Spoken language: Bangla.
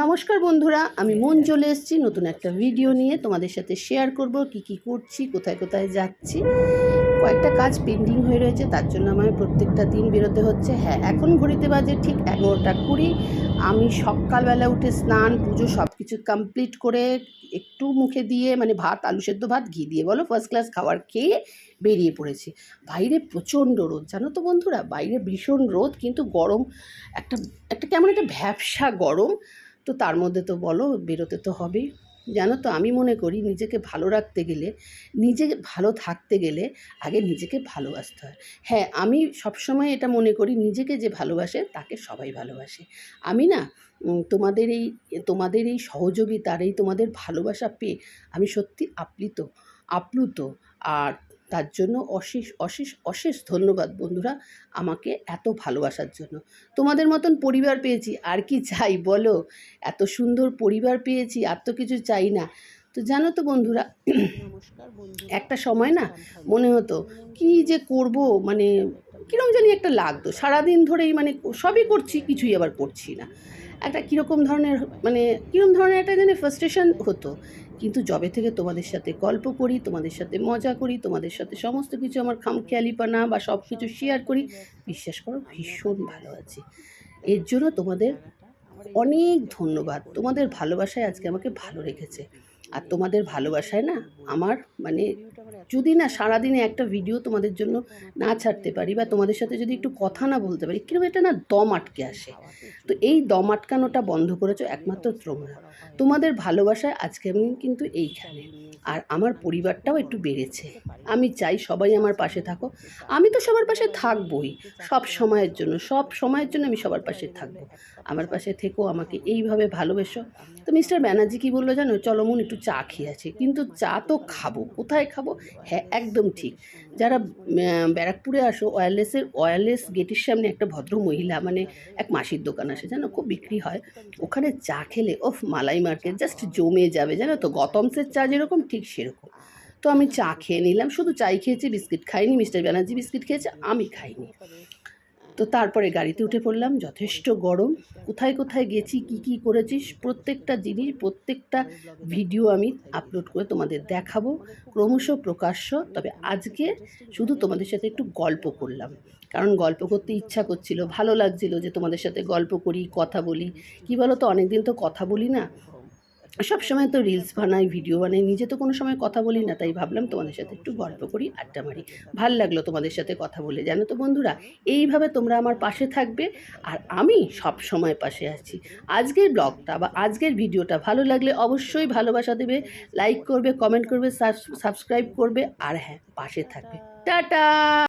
নমস্কার বন্ধুরা, আমি মন চলে এসেছি নতুন একটা ভিডিও নিয়ে। তোমাদের সাথে শেয়ার করব, কি কি করছি, কোথায় কোথায় যাচ্ছি। কয়েকটা কাজ পেন্ডিং হয়ে রয়েছে, তার জন্য আমায় প্রত্যেকটা দিন বেরোতে হচ্ছে। হ্যাঁ এখন ঘড়িতে বাজে ঠিক এগারোটা কুড়ি। আমি সকালবেলা উঠে স্নান, পুজো সব কিছু কমপ্লিট করে একটু মুখে দিয়ে মানে ভাত, আলু সেদ্ধ ভাত, ঘি দিয়ে বলো ফার্স্ট ক্লাস খাবার খেয়ে বেরিয়ে পড়েছি। বাইরে প্রচণ্ড রোদ, জানো তো বন্ধুরা? বাইরে ভীষণ রোদ, কিন্তু গরম, একটা একটা কেমন একটা ভ্যাবসা গরম। তো তার মধ্যে তো বলো, বেরোতে তো হবেই। জানো তো, আমি মনে করি নিজেকে ভালো রাখতে গেলে, নিজে ভালো থাকতে গেলে আগে নিজেকে ভালোবাসতে হয়। হ্যাঁ আমি সবসময় এটা মনে করি, নিজেকে যে ভালোবাসে তাকে সবাই ভালোবাসে। আমি না তোমাদের এই তোমাদের এই সহযোগিতার, এই তোমাদের ভালোবাসা পেয়ে আমি সত্যি আপ্লিত, আপ্লুত। আর তার জন্য অশেষ অশেষ অশেষ ধন্যবাদ বন্ধুরা আমাকে এত ভালোবাসার জন্য। তোমাদের মতন পরিবার পেয়েছি আর কি চাই বলো? এত সুন্দর পরিবার পেয়েছি আর তো কিছু চাই না। তো জানো তো বন্ধুরা একটা সময় না মনে হতো কি যে করব? মানে কীরকম জানি একটা লাগতো। সারাদিন ধরেই মানে সবই করছি কিছুই আবার করছি না। একটা কীরকম ধরনের মানে কীরকম ধরনের একটা যেন ফ্রাস্ট্রেশন হতো। কিন্তু জবে থেকে তোমাদের সাথে গল্প করি, তোমাদের সাথে মজা করি, তোমাদের সাথে সমস্ত কিছু আমার খামখেয়ালিপানা বা সব কিছু শেয়ার করি, বিশ্বাস করো ভীষণ ভালো আছি। এর জন্য তোমাদের অনেক ধন্যবাদ। তোমাদের ভালোবাসায় আজকে আমাকে ভালো রেখেছে। আর তোমাদের ভালোবাসায় না আমার মানে যদি না সারাদিনে একটা ভিডিও তোমাদের জন্য না ছাড়তে পারি বা তোমাদের সাথে যদি একটু কথা না বলতে পারি কীরকম এটা না দম আটকে আসে। তো এই দম আটকানোটা বন্ধ করেছ একমাত্র তোমরা। তোমাদের ভালোবাসায় আজকে আমি কিন্তু এইখানে। আর আমার পরিবারটাও একটু বেড়েছে। আমি চাই সবাই আমার পাশে থাকো। আমি তো সবার পাশে থাকবই সব সময়ের জন্য সব সময়ের জন্য আমি সবার পাশে থাকব। আমার পাশে থেকো আমাকে এইভাবে ভালোবেসো। তো মিস্টার ব্যানার্জি কী বলল জানো? চলো মন একটু চা খেয়ে আছে কিন্তু চা তো খাব। কোথায় খাব? হ্যাঁ একদম ঠিক। যারা ব্যারাকপুরে আসো ওয়ারলেসের ওয়ারলেস গেটের সামনে একটা ভদ্র মহিলা মানে এক মাসির দোকান আসে, জানো, খুব বিক্রি হয়। ওখানে চা খেলে, ওফ, মালাই মার্কেট জাস্ট জমে যাবে, জানো তো, গতমসের চা যেরকম, ঠিক সেরকম। তো আমি চা খেয়ে নিলাম, শুধু চাই খেয়েছি, বিস্কিট খাইনি, মিস্টার ব্যানার্জি বিস্কিট খেয়েছে, আমি খাইনি। তো তারপরে গাড়িতে উঠে পড়লাম, যথেষ্ট গরম। কোথায় কোথায় গেছি, কি কি করেছিস, প্রত্যেকটা জিনিস, প্রত্যেকটা ভিডিও আমি আপলোড করে তোমাদের দেখাবো। ক্রমশ প্রকাশ্য, তবে আজকে শুধু তোমাদের সাথে একটু গল্প করলাম। কারণ গল্প করতে ইচ্ছা করছিল, ভালো লাগছিল যে তোমাদের সাথে গল্প করি, কথা বলি। কি বলো তো অনেকদিন তো কথা বলি না। সব সময় তো রিলস বানাই ভিডিও বানাই, নিজে তো কোনো সময় কথা বলি না, তাই ভাবলাম তোমাদের সাথে একটু গল্প করি, আড্ডা মারি। ভালো লাগল তোমাদের সাথে কথা বলে, জানো তো বন্ধুরা? এইভাবে তোমরা আমার পাশে থাকবে আর আমি সব সময় পাশে আছি। আজকের ব্লগটা বা আজকের ভিডিওটা ভালো লাগলে অবশ্যই ভালোবাসা দেবে লাইক করবে কমেন্ট করবে সাবস্ক্রাইব করবে, আর হ্যাঁ পাশে থাকবে। টাটা!